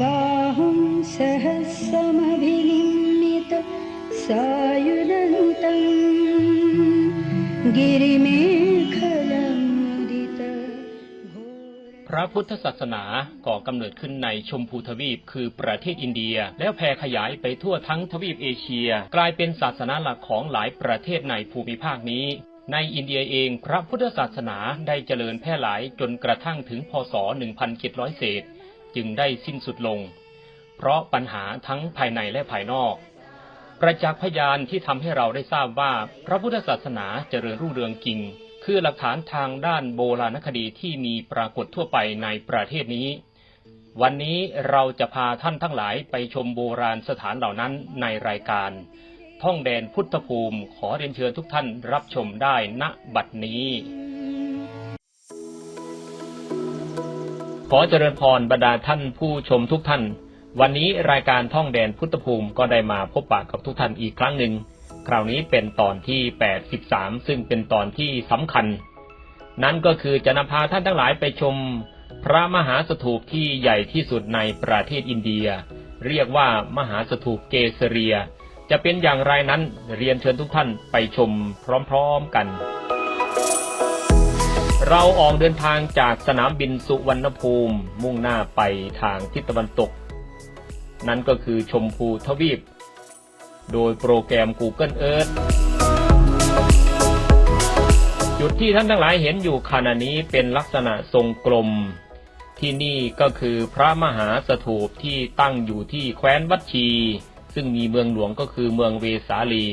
बाहुं सहस्रमभिनिमित सायुधन्तम् गिरिमेखलमुदित พระพุทธศาสนาก่อกำเนิดขึ้นในชมพูทวีปคือประเทศอินเดีย แล้วแผ่ขยายไปทั่วทั้งทวีปเอเชีย กลายเป็นศาสนาหลักของหลายประเทศในภูมิภาคนี้ ในอินเดียเองพระพุทธศาสนาได้เจริญแพร่หลายจนกระทั่งถึงพศ 1700 เศษ จึงได้สิ้นสุดลง เพราะปัญหาทั้งภายในและภายนอกประจักษ์พยานที่ทำให้เราได้ทราบว่าพระพุทธศาสนาเจริญรุ่งเรืองจริง คือหลักฐานทางด้านโบราณคดีที่มีปรากฏทั่วไปในประเทศนี้ วันนี้เราจะพาท่านทั้งหลายไปชมโบราณสถานเหล่านั้นในรายการ ท่องแดนพุทธภูมิขอเรียนเชิญทุกท่านรับชมได้ณบัดนี้ ขอเจริญพรบรรดาท่านผู้ชมทุกท่าน วันนี้รายการท่องแดนพุทธภูมิก็ได้มาพบปะกับทุกท่านอีกครั้งหนึ่ง คราวนี้เป็นตอนที่ 83 ซึ่งเป็นตอนที่สำคัญ นั่นก็คือจะนำพาท่านทั้งหลายไปชม พระมหาสถูปที่ใหญ่ที่สุดในประเทศอินเดีย เรียกว่ามหาสถูปเกษเรีย จะเป็นอย่างไรนั้นเรียนเชิญทุกท่านไปชมพร้อมๆกัน เราออกเดินทางจากสนามบินสุวรรณภูมิ มุ่งหน้าไปทางทิศตะวันตก นั่นก็คือชมพูทวีป โดยโปรแกรม Google Earth จุดที่ท่านทั้งหลายเห็นอยู่ขณะนี้เป็นลักษณะทรงกลม ที่นี่ก็คือพระมหาสถูปที่ตั้งอยู่ที่แคว้นวัดชี ซึ่งมีเมืองหลวงก็คือเมืองเวสาลี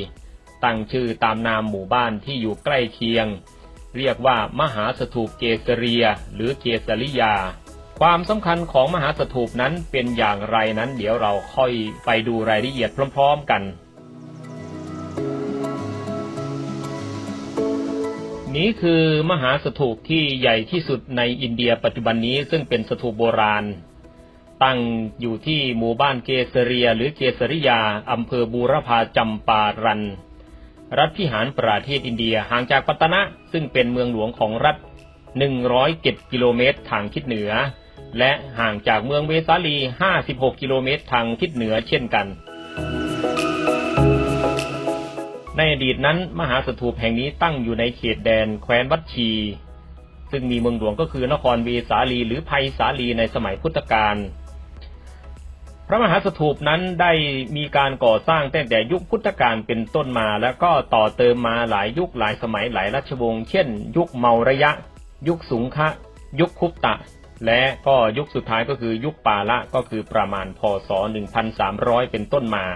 ตั้งชื่อตามนามหมู่บ้านที่อยู่ใกล้เคียง เรียกว่ามหาสถูปเกษเรียหรือเกษริยา ความสำคัญของมหาสถูปนั้นเป็นอย่างไรนั้น เดี๋ยวเราค่อยไปดูรายละเอียดพร้อม ๆ กัน นี้คือมหาสถูปที่ใหญ่ที่สุดในอินเดียปัจจุบันนี้ซึ่งเป็นสถูปโบราณ ตั้งอยู่ที่หมู่บ้านเกษเรียหรือเกษริยาอำเภอบูรพาจำปารัน รัฐพิหารประเทศอินเดียห่างจากปัตตนะ ซึ่งเป็นเมืองหลวงของรัฐ 107 กิโลเมตรทางทิศเหนือ และห่างจากเมืองเวสาลี 56 กิโลเมตรทางทิศเหนือเช่นกัน ในอดีตนั้นมหาสถูปแห่งนี้ตั้งอยู่ในเขตแดนแคว้นวัดชี ซึ่งมีเมืองหลวงก็คือนครเวสาลีหรือไพศาลีในสมัยพุทธกาล ระมหาสถูปนั้นได้มีการก่อสร้างตั้งแต่ยุคพุทธกาลเป็นต้นมา แล้วก็ต่อเติมมาหลายยุคหลายสมัยหลายราชวงศ์เช่น ยุคเมาระยะ ยุคสุงคะ ยุคคุปตะ และก็ยุคสุดท้ายก็คือยุคปาละก็คือประมาณพศ 1300 เป็นต้นมา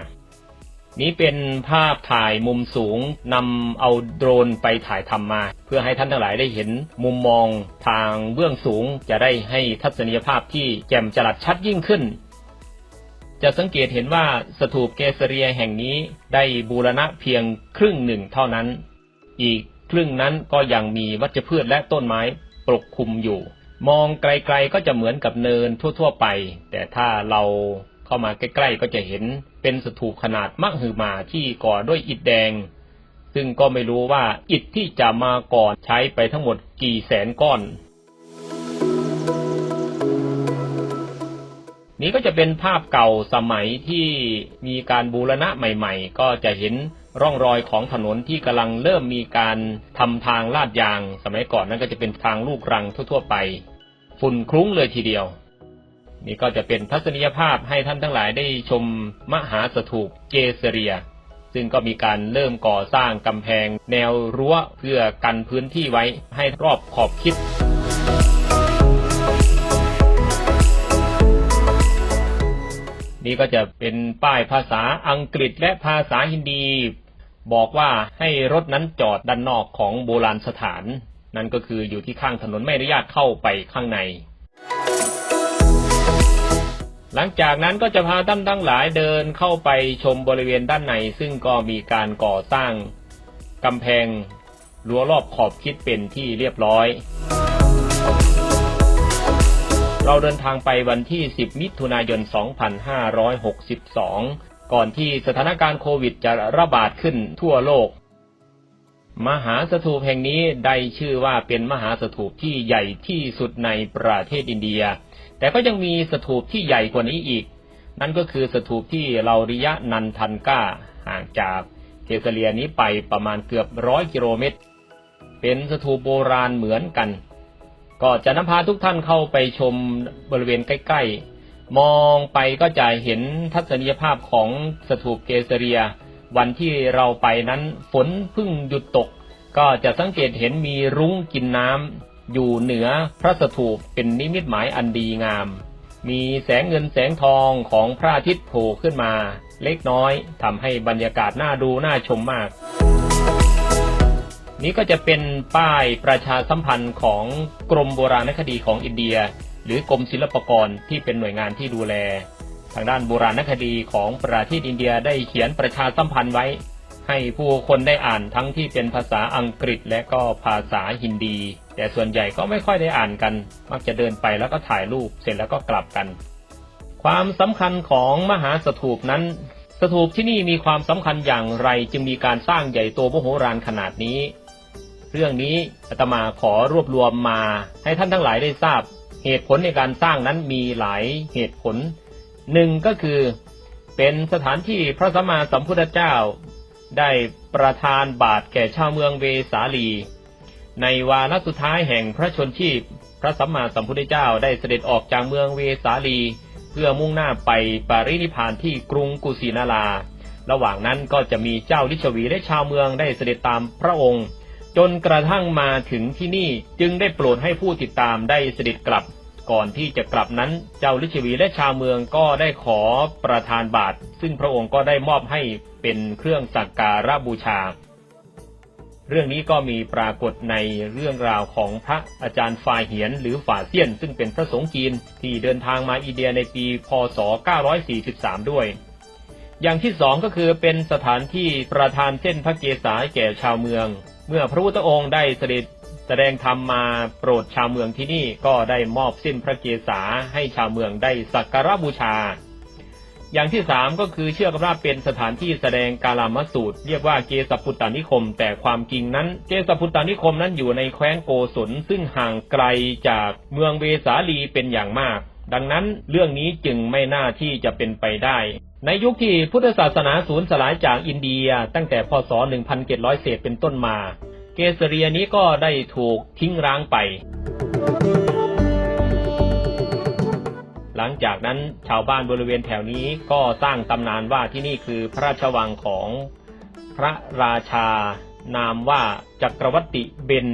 นี้เป็นภาพถ่ายมุมสูงนำเอาโดรนไปถ่ายทำมา เพื่อให้ท่านทั้งหลายได้เห็นมุมมองทางเบื้องสูงจะได้ให้ทัศนียภาพที่แจ่มจรัสชัดยิ่งขึ้น จะสังเกตเห็นว่าสถูปเกษเรียแห่งนี้ได้บูรณะเพียงครึ่งหนึ่งเท่านั้น อีกครึ่งนั้นก็ยังมีวัชพืชและต้นไม้ปกคลุมอยู่ มองไกลๆก็จะเหมือนกับเนินทั่ว ๆ ไป แต่ถ้าเราเข้ามาใกล้ๆก็จะเห็นเป็นสถูปขนาดมหึมาที่ก่อด้วยอิฐแดง ซึ่งก็ไม่รู้ว่าอิฐที่จะมาก่อนใช้ไปทั้งหมดกี่แสนก้อน นี้ก็จะเป็นภาพเก่าสมัยที่มีการบูรณะใหม่ ๆ ก็จะเห็นร่องรอยของถนนที่กำลังเริ่มมีการทำทางลาดยาง สมัยก่อนนั้นก็จะเป็นทางลูกรังทั่ว ๆ ไป ฝุ่นคลุ้งเลยทีเดียว นี่ก็จะเป็นทัศนียภาพให้ท่านทั้งหลายได้ชมมหาสถูปเกษเรีย ซึ่งก็มีการเริ่มก่อสร้างกำแพง แนวรั้วเพื่อกันพื้นที่ไว้ให้รอบขอบคิด นี่ก็จะเป็นป้ายภาษาอังกฤษและภาษาฮินดี บอกว่าให้รถนั้นจอดด้านนอกของโบราณสถาน นั่นก็คืออยู่ที่ข้างถนนไม่อนุญาตเข้าไปข้างใน หลังจากนั้นก็จะพาท่านทั้งหลายเดินเข้าไปชมบริเวณด้านใน ซึ่งก็มีการก่อสร้างกำแพงรั้วรอบขอบคิดเป็นที่เรียบร้อย เราเดินทางไปวันที่ 10 มิถุนายน 2562 ก่อนที่สถานการณ์โควิดจะระบาดขึ้นทั่วโลก มหาสถูปแห่งนี้ได้ชื่อว่าเป็นมหาสถูปที่ใหญ่ที่สุดในประเทศอินเดีย แต่ก็ยังมีสถูปที่ใหญ่กว่านี้อีก นั่นก็คือสถูปที่เราริยะนันทันก้าห่างจากเกสเลียนี้ไปประมาณเกือบร้อยกิโลเมตร เป็นสถูปโบราณเหมือนกัน ก็จะนำพาทุกท่านเข้าไปชมบริเวณใกล้ ๆ มองไปก็จะเห็นทัศนียภาพของสถูปเกสเรีย วันที่เราไปนั้นฝนเพิ่งหยุดตก ก็จะสังเกตเห็นมีรุ้งกินน้ำอยู่เหนือพระสถูปเป็นนิมิตหมายอันดีงาม มีแสงเงินแสงทองของพระอาทิตย์โผล่ขึ้นมา เล็กน้อยทำให้บรรยากาศน่าดูน่าชมมาก นี้ก็จะเป็นป้ายประชาสัมพันธ์ของกรมโบราณคดีของอินเดีย หรือกรมศิลปากรที่เป็นหน่วยงานที่ดูแล ทางด้านโบราณคดีของประเทศอินเดียได้เขียนประชาสัมพันธ์ไว้ ให้ผู้คนได้อ่านทั้งที่เป็นภาษาอังกฤษและก็ภาษาฮินดี แต่ส่วนใหญ่ก็ไม่ค่อยได้อ่านกัน มักจะเดินไปแล้วก็ถ่ายรูปเสร็จแล้วก็กลับกัน ความสำคัญของมหาสถูปนั้นสถูปที่นี่มีความสำคัญอย่างไรจึงมีการสร้างใหญ่โตมโหฬารขนาดนี้ เรื่องนี้อาตมาขอรวบรวมมาให้ท่านทั้งหลายได้ทราบ เหตุผลในการสร้างนั้นมีหลายเหตุผลหนึ่งก็คือ เป็นสถานที่พระสัมมาสัมพุทธเจ้า ได้ประทานบาตรแก่ชาวเมืองเวสาลี ในวาระสุดท้ายแห่งพระชนชีพ พระสัมมาสัมพุทธเจ้าได้เสด็จออกจากเมืองเวสาลี เพื่อมุ่งหน้าไปปารินิพพานที่กรุงกุสินารา ระหว่างนั้นก็จะมีเจ้าลิชวีและชาวเมืองได้เสด็จตามพระองค์ จนกระทั่งมาถึงที่นี่จึงได้โปรดให้ผู้ติดตามได้เสด็จกลับ ก่อนที่จะกลับนั้นเจ้าลิชวีและชาวเมืองก็ได้ขอประทานบาตรซึ่งพระองค์ก็ได้มอบให้เป็นเครื่องสักการะบูชา เรื่องนี้ก็มีปรากฏในเรื่องราวของพระอาจารย์ฟาเหียนหรือฝ่าเซียน ซึ่งเป็นพระสงฆ์จีนที่เดินทางมาอินเดียในปีพศ 943 ด้วยอย่างที่สองก็คือเป็นสถานที่ประทานเส้นพระเกศาแก่ชาวเมือง เมื่อพระพุทธองค์ได้เสด็จแสดงธรรมมาโปรดชาวเมืองที่นี่ก็ได้มอบเส้นพระเกศาให้ชาวเมืองได้สักการะบูชา อย่างที่สามก็คือเชื่อกันว่าเป็นสถานที่แสดงกาลามสูตร เรียกว่าเกสปุตตานิคม แต่ความจริงนั้น เกสปุตตานิคมนั้นอยู่ในแคว้นโกศลซึ่งห่างไกลจากเมืองเวสาลีเป็นอย่างมาก ดังนั้นเรื่องนี้จึงไม่น่าที่จะเป็นไปได้ ในยุคที่พุทธศาสนาสูญสลายจากอินเดียตั้งแต่พศ 1700 เศษเป็นต้นมา เกสเรียนี้ก็ได้ถูกทิ้งร้างไป หลังจากนั้นชาวบ้านบริเวณแถวนี้ก็สร้างตำนานว่าที่นี่คือพระราชวังของพระราชานามว่าจักรวติเบน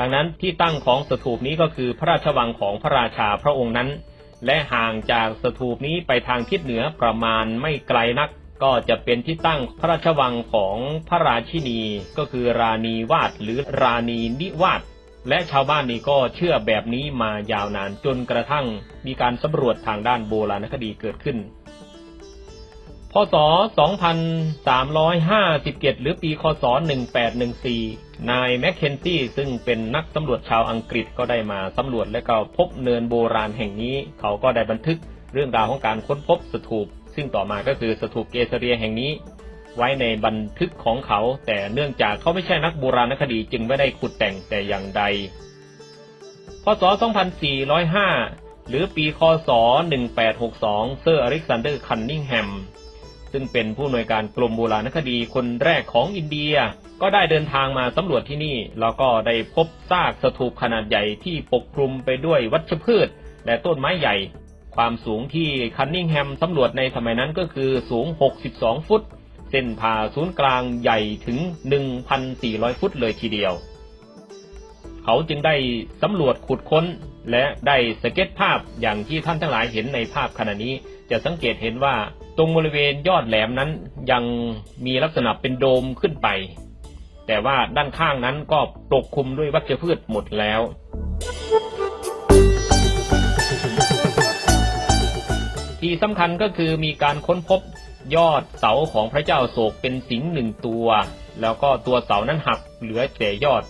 ดังนั้นที่ตั้งของสถูปนี้ก็คือพระราชวังของพระราชาพระองค์นั้น และห่างจากสถูปนี้ไปทางทิศเหนือประมาณไม่ไกลนัก ก็จะเป็นที่ตั้งพระราชวังของพระราชินีก็คือราณีวาดหรือราณีนิวาดและชาวบ้านนี้ก็เชื่อแบบนี้มายาวนานจนกระทั่งมีการสำรวจทางด้านโบราณคดีเกิดขึ้น พศ 2357 หรือปีคศ 1814 นายแมคเคนซี่ซึ่งเป็นนักสำรวจชาวอังกฤษก็ได้มาสำรวจและก็พบเนินโบราณแห่งนี้ เขาก็ได้บันทึกเรื่องราวของการค้นพบสถูป ซึ่งต่อมาก็คือสถูปเกสเรียแห่งนี้ ไว้ในบันทึกของเขา แต่เนื่องจากเขาไม่ใช่นักโบราณคดีจึงไม่ได้ขุดแต่งแต่อย่างใด พศ 2405 หรือปีคศ 1862 เซอร์อเล็กซานเดอร์ คันนิงแฮม ซึ่งเป็นผู้อำนวยการกรมโบราณคดีคนแรกของอินเดีย ก็ได้เดินทางมาสำรวจที่นี่ แล้วก็ได้พบซากสถูปขนาดใหญ่ที่ปกคลุมไปด้วยวัชพืช และต้นไม้ใหญ่ ความสูงที่คันนิงแฮมสำรวจในสมัยนั้นก็คือสูง 62 ฟุต เส้นผ่าศูนย์กลางใหญ่ถึง 1,400 ฟุตเลยทีเดียว เขาจึงได้สำรวจขุดค้นและได้สเก็ตภาพอย่างที่ท่านทั้งหลายเห็นในภาพขณะนี้จะสังเกตเห็นว่า ตรงบริเวณยอดแหลมนั้นยังมีลักษณะเป็นโดมขึ้นไป แต่ว่าด้านข้างนั้นก็ปกคลุมด้วยวัชพืชหมดแล้ว ที่สำคัญก็คือมีการค้นพบยอดเสาของพระเจ้าโศกเป็นสิงห์หนึ่งตัว แล้วก็ตัวเสานั้นหักเหลือแต่ยอด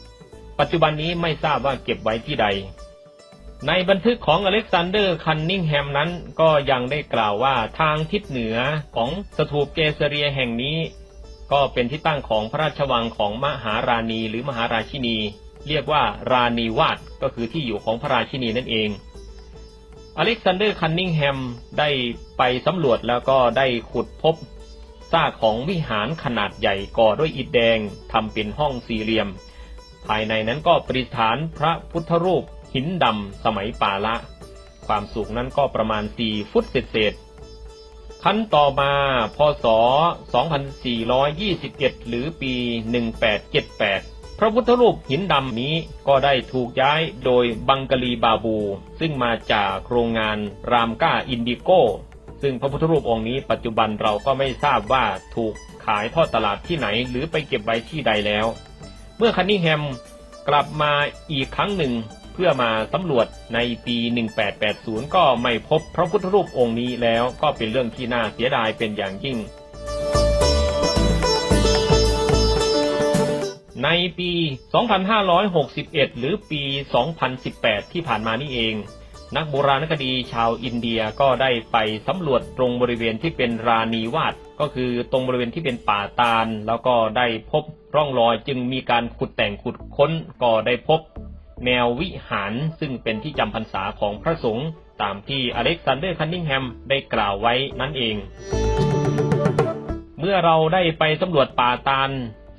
ปัจจุบันนี้ไม่ทราบว่าเก็บไว้ที่ใด ในบันทึกของอเล็กซานเดอร์คันนิงแฮมนั้นก็ยังได้กล่าวว่าทางทิศเหนือของสถูปเกสเรียแห่งนี้ ก็เป็นที่ตั้งของพระราชวังของมหาราณีหรือมหาราชินี เรียกว่าราณีวาดก็คือที่อยู่ของพระราชินีนั่นเอง อเล็กซานเดอร์คันนิงแฮมได้ไปสำรวจแล้วก็ได้ขุดพบซากของวิหารขนาดใหญ่ก่อด้วยอิฐแดงทำเป็นห้องสี่เหลี่ยม ภายในนั้นก็ประดิษฐานพระพุทธรูป หินดำสมัยปาละ ความสูงนั้นก็ประมาณ 4 ฟุตเศษขั้นต่อมาพศ 2421หรือปี 1878 พระพุทธรูปหินดำนี้ก็ได้ถูกย้ายโดยบังกลีบาบู ซึ่งมาจากโรงงานรามก้าอินดิโกซึ่งพระพุทธรูปองค์นี้ปัจจุบันเราก็ไม่ทราบว่าถูกขายทอดตลาดที่ไหนหรือไปเก็บไว้ที่ใดแล้ว เมื่อคันนิแฮมกลับมาอีกครั้งหนึ่ง พื่อมาสำรวจในปี 1880 ก็ไม่พบพระพุทธรูปองค์นี้แล้วก็เป็นเรื่องที่น่าเสียดายเป็นอย่างยิ่ง ในปี 2561 หรือปี 2018 ที่ผ่านมานี่เอง นักโบราณคดีชาวอินเดียก็ได้ไปสำรวจตรงบริเวณที่เป็นรานีวาดก็คือตรงบริเวณที่เป็นป่าตาล แล้วก็ได้พบร่องรอยจึงมีการขุดแต่งขุดค้นก็ได้พบ แนววิหารซึ่งเป็นที่จำพรรษาของพระสงฆ์ตามที่อเล็กซานเดอร์คันนิงแฮมได้กล่าวไว้นั่นเอง เมื่อเราได้ไปสำรวจป่าตาล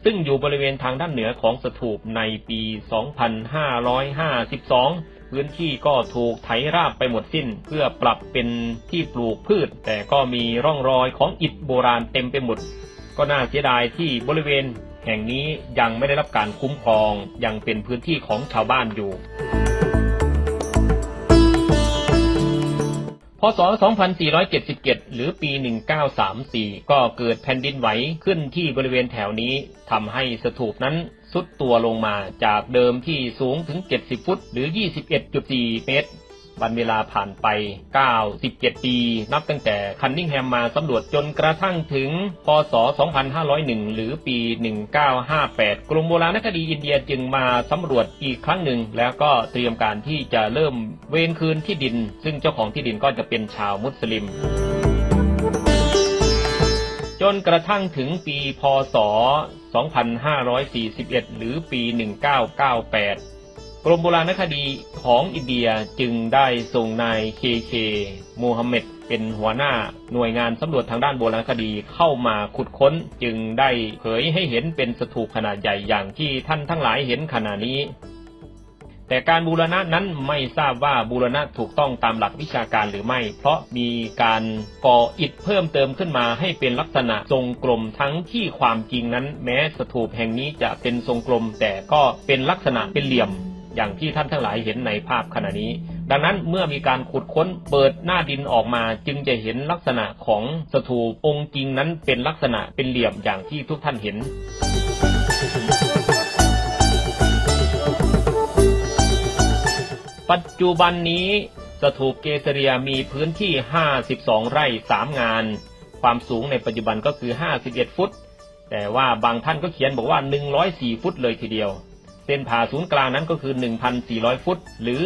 ซึ่งอยู่บริเวณทางด้านเหนือของสถูปในปี 2552พื้นที่ก็ถูกไถราบไปหมดสิ้น เพื่อปรับเป็นที่ปลูกพืช แต่ก็มีร่องรอยของอิฐโบราณเต็มไปหมด ก็น่าเสียดายที่บริเวณ แห่งนี้ยังไม่ได้รับการคุ้มครองยังเป็นพื้นที่ของชาวบ้านอยู่ พศ 2477 หรือปี 1934 ก็เกิดแผ่นดินไหวขึ้นที่บริเวณแถวนี้ทำให้สถูปนั้นสุดตัวลงมาจากเดิมที่สูงถึง 70 ฟุต หรือ 21.4 เมตร วันเวลาผ่านไป 97 ปี นับตั้งแต่คันนิงแฮมมาสำรวจจนกระทั่งถึง พศ 2501 หรือปี 1958 กรมโบราณคดีอินเดียจึงมาสำรวจอีกครั้งหนึ่ง แล้วก็เตรียมการที่จะเริ่มเวนคืนที่ดิน ซึ่งเจ้าของที่ดินก็จะเป็นชาวมุสลิมจนกระทั่งถึงปี พศ 2541 หรือปี 1998 กรมโบราณคดีของอินเดียจึงได้ส่งนายเคเคโมฮัมเหม็ดเป็นหัวหน้าหน่วยงานสำรวจทางด้านโบราณคดีเข้ามาขุดค้น จึงได้เผยให้เห็นเป็นสถูปขนาดใหญ่อย่างที่ท่านทั้งหลายเห็นขณะนี้ แต่การบูรณะนั้นไม่ทราบว่าบูรณะถูกต้องตามหลักวิชาการหรือไม่ เพราะมีการก่ออิฐเพิ่มเติมขึ้นมาให้เป็นลักษณะทรงกลมทั้งที่ความจริงนั้น แม้สถูปแห่งนี้จะเป็นทรงกลมแต่ก็เป็นลักษณะเป็นเหลี่ยม อย่างที่ท่านทั้งหลายเห็นในภาพขณะนี้ ดังนั้นเมื่อมีการขุดค้นเปิดหน้าดินออกมาจึงจะเห็นลักษณะของสถูปองค์จริงนั้นเป็นลักษณะเป็นเหลี่ยมอย่างที่ทุกท่านเห็นปัจจุบันนี้สถูปเกษเรียมีพื้นที่ 52 ไร่ 3 งาน ความสูงในปัจจุบันก็คือ 51 ฟุต แต่ว่าบางท่านก็เขียนบอกว่า 104 ฟุตเลยทีเดียว ส้นผ่าศูนย์กลางนั้นก็คือ 1,400 ฟุต หรือ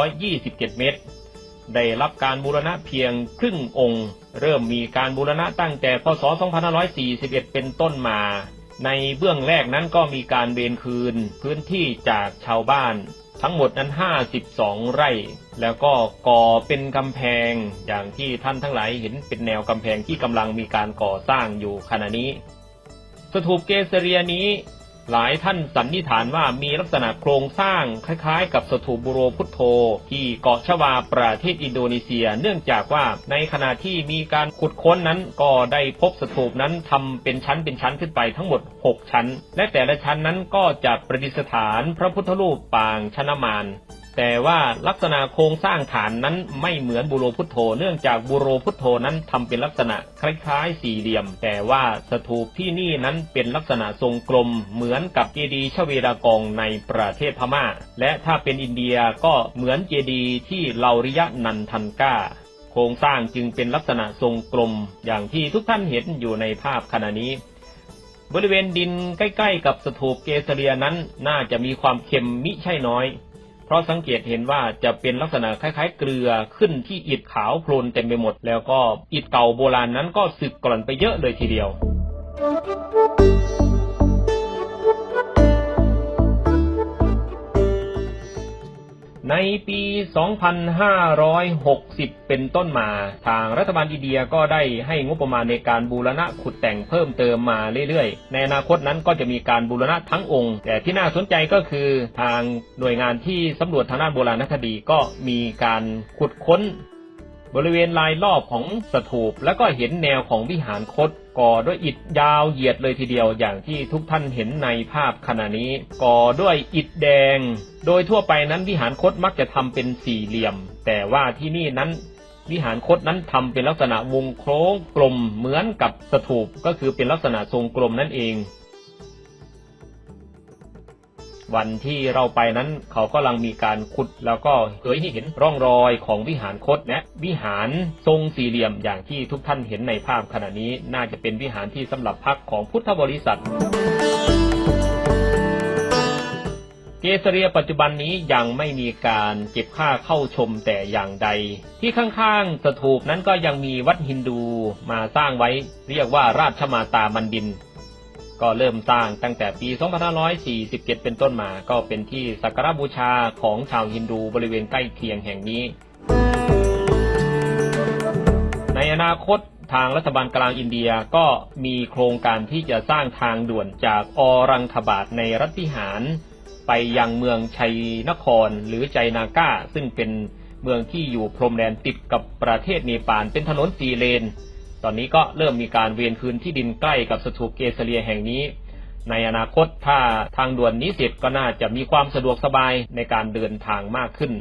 427 เมตร ได้รับการบูรณะเพียงครึ่งองค์ เริ่มมีการบูรณะตั้งแต่พศ 2541 เป็นต้นมา ในเบื้องแรกนั้นก็มีการเบนคืนพื้นที่จากชาวบ้าน ทั้งหมดนั้น 52 ไร่ แล้วก็ก่อเป็นกำแพง อย่างที่ท่านทั้งหลายเห็นเป็นแนวกำแพงที่กำลังมีการก่อสร้างอยู่ขณะนี้ สถูปเกษเรียนี้ หลายท่านสันนิษฐานว่ามีลักษณะโครงสร้างคล้ายๆ กับสถูปบุโรพุทโธ ที่เกาะชวาประเทศอินโดนีเซีย เนื่องจากว่าในขณะที่มีการขุดค้นนั้นก็ได้พบสถูปนั้นทำเป็นชั้นเป็นชั้นขึ้นไปทั้งหมด 6 ชั้น และแต่ละชั้นนั้นก็จะประดิษฐานพระพุทธรูปปางชนะมาร แต่ว่าลักษณะโครงสร้างฐานนั้นไม่เหมือนบุโรพุทโธ เนื่องจากบุโรพุทโธนั้นทำเป็นลักษณะคล้ายๆสี่เหลี่ยม แต่ว่าสถูปที่นี่นั้นเป็นลักษณะทรงกลม เหมือนกับเจดีย์ชเวดากองในประเทศพม่า และถ้าเป็นอินเดียก็เหมือนเจดีย์ที่เลาริยะนันทันกาโครงสร้างจึงเป็นลักษณะทรงกลม อย่างที่ทุกท่านเห็นอยู่ในภาพขณะนี้บริเวณดินใกล้ ๆ กับสถูปเกสเรียนั้นน่าจะมีความเค็มมิใช่น้อย ราะสังเกตเห็นว่าจะเป็นลักษณะคล้ายๆ เกลือขึ้นที่อิฐขาวโพลนเต็มไปหมด แล้วก็อิฐเก่าโบราณนั้นก็สึกกร่อนไปเยอะเลยทีเดียว ในปี 2560 เป็นต้นมา ทางรัฐบาลอินเดียก็ได้ให้งบประมาณในการบูรณะขุดแต่งเพิ่มเติมมาเรื่อยๆ ในอนาคตนั้นก็จะมีการบูรณะทั้งองค์ แต่ที่น่าสนใจก็คือทางหน่วยงานที่สำรวจทางด้านโบราณคดีก็มีการขุดค้น บริเวณลายรอบของสถูป แล้วก็เห็นแนวของวิหารคดก่อด้วยอิฐยาวเหยียดเลยทีเดียวอย่างที่ทุกท่านเห็นในภาพขณะนี้ ก่อด้วยอิฐแดง โดยทั่วไปนั้นวิหารคดมักจะทำเป็นสี่เหลี่ยม แต่ว่าที่นี่นั้นวิหารคดนั้นทำเป็นลักษณะวงโค้งกลมเหมือนกับสถูปก็คือเป็นลักษณะทรงกลมนั่นเอง วันที่เราไปนั้นเขากำลังมีการขุดแล้วก็เผยให้เห็นร่องรอยของวิหารคดและวิหารทรงสี่เหลี่ยมอย่างที่ทุกท่านเห็นในภาพขณะนี้น่าจะเป็นวิหารที่สำหรับพักของพุทธบริษัทเกสเรียปัจจุบันนี้ยังไม่มีการเก็บค่าเข้าชมแต่อย่างใด ที่ข้างๆสถูปนั้นก็ยังมีวัดฮินดูมาสร้างไว้ เรียกว่าราชมาตามันดิน ก็เริ่มสร้างตั้งแต่ปี 2547 เป็นต้นมา ก็เป็นที่สักการบูชาของชาวฮินดูบริเวณใกล้เคียงแห่งนี้ ในอนาคตทางรัฐบาลกลางอินเดียก็มีโครงการที่จะสร้างทางด่วนจากอรังคบาตในรัฐพิหาร ไปยังเมืองชัยนครหรือใจนาก้า ซึ่งเป็นเมืองที่อยู่พรมแดนติดกับประเทศเนปาลเป็นถนนสีเลน ตอนนี้ก็เริ่มมีการเวียนคืนที่ดินใกล้กับสถูปเกสเลียแห่งนี้ ในอนาคตถ้าทางด่วนนี้เสร็จก็น่าจะมีความสะดวกสบายในการเดินทางมากขึ้น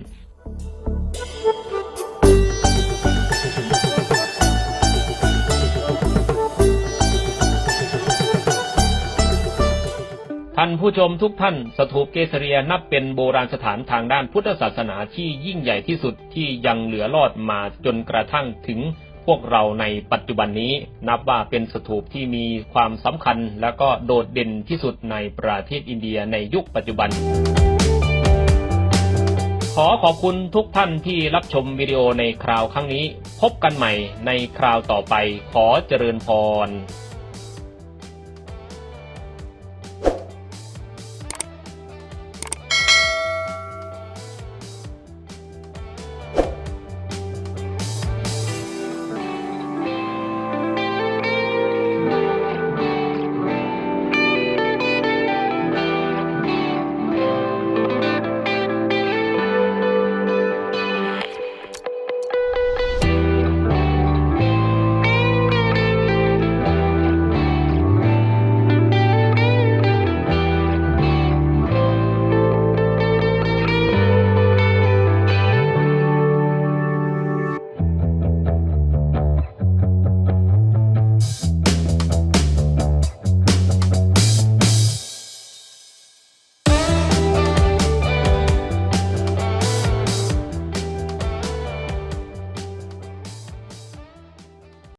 ท่านผู้ชมทุกท่านสถูปเกสเรียนับเป็นโบราณสถานทางด้านพุทธศาสนาที่ยิ่งใหญ่ที่สุดที่ยังเหลือรอดมาจนกระทั่งถึง วกเราในปัจจุบันนี้ นับว่าเป็นสถูปที่มีความสำคัญและก็โดดเด่นที่สุดในประเทศอินเดียในยุคปัจจุบัน ขอขอบคุณทุกท่านที่รับชมวิดีโอในคราวครั้งนี้ พบกันใหม่ในคราวต่อไปขอเจริญพร